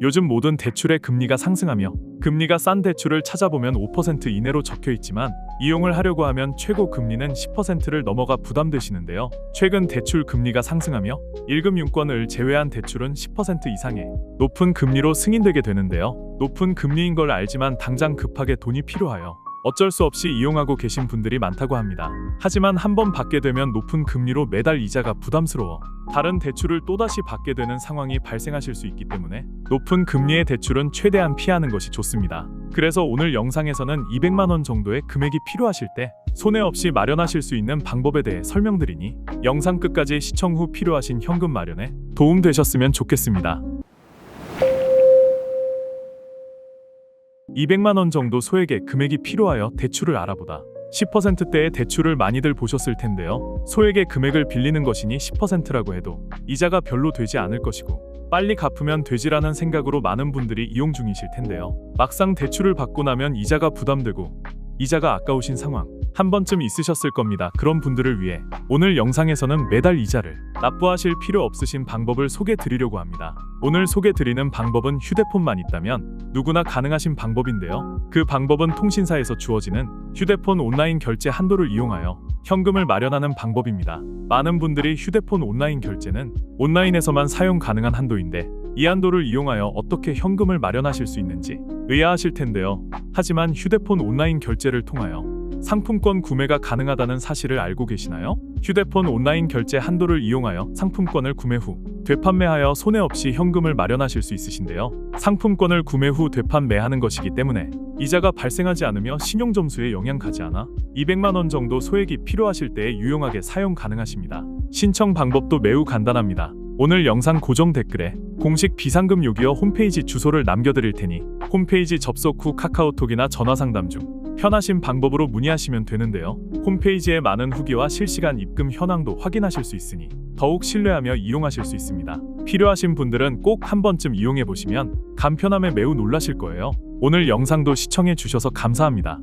요즘 모든 대출의 금리가 상승하며 금리가 싼 대출을 찾아보면 5% 이내로 적혀 있지만 이용을 하려고 하면 최고 금리는 10%를 넘어가 부담되시는데요. 최근 대출 금리가 상승하며 일금융권을 제외한 대출은 10% 이상의 높은 금리로 승인되게 되는데요. 높은 금리인 걸 알지만 당장 급하게 돈이 필요하여 어쩔 수 없이 이용하고 계신 분들이 많다고 합니다. 하지만 한번 받게 되면 높은 금리로 매달 이자가 부담스러워 다른 대출을 또다시 받게 되는 상황이 발생하실 수 있기 때문에 높은 금리의 대출은 최대한 피하는 것이 좋습니다. 그래서 오늘 영상에서는 200만 원 정도의 금액이 필요하실 때 손해 없이 마련하실 수 있는 방법에 대해 설명드리니 영상 끝까지 시청 후 필요하신 현금 마련에 도움 되셨으면 좋겠습니다. 200만 원 정도 소액의 금액이 필요하여 대출을 알아보다 10%대의 대출을 많이들 보셨을 텐데요. 소액의 금액을 빌리는 것이니 10%라고 해도 이자가 별로 되지 않을 것이고 빨리 갚으면 되지라는 생각으로 많은 분들이 이용 중이실 텐데요. 막상 대출을 받고 나면 이자가 부담되고 이자가 아까우신 상황 한 번쯤 있으셨을 겁니다. 그런 분들을 위해 오늘 영상에서는 매달 이자를 납부하실 필요 없으신 방법을 소개 드리려고 합니다. 오늘 소개 드리는 방법은 휴대폰만 있다면 누구나 가능하신 방법인데요. 그 방법은 통신사에서 주어지는 휴대폰 온라인 결제 한도를 이용하여 현금을 마련하는 방법입니다. 많은 분들이 휴대폰 온라인 결제는 온라인에서만 사용 가능한 한도인데 이 한도를 이용하여 어떻게 현금을 마련하실 수 있는지 의아하실 텐데요. 하지만 휴대폰 온라인 결제를 통하여 상품권 구매가 가능하다는 사실을 알고 계시나요? 휴대폰 온라인 결제 한도를 이용하여 상품권을 구매 후 되판매하여 손해 없이 현금을 마련하실 수 있으신데요. 상품권을 구매 후 되판매하는 것이기 때문에 이자가 발생하지 않으며 신용 점수에 영향 가지 않아 200만 원 정도 소액이 필요하실 때에 유용하게 사용 가능하십니다. 신청 방법도 매우 간단합니다. 오늘 영상 고정 댓글에 공식 비상금 요기어 홈페이지 주소를 남겨드릴 테니 홈페이지 접속 후 카카오톡이나 전화 상담 중 편하신 방법으로 문의하시면 되는데요. 홈페이지에 많은 후기와 실시간 입금 현황도 확인하실 수 있으니 더욱 신뢰하며 이용하실 수 있습니다. 필요하신 분들은 꼭 한 번쯤 이용해 보시면 간편함에 매우 놀라실 거예요. 오늘 영상도 시청해 주셔서 감사합니다.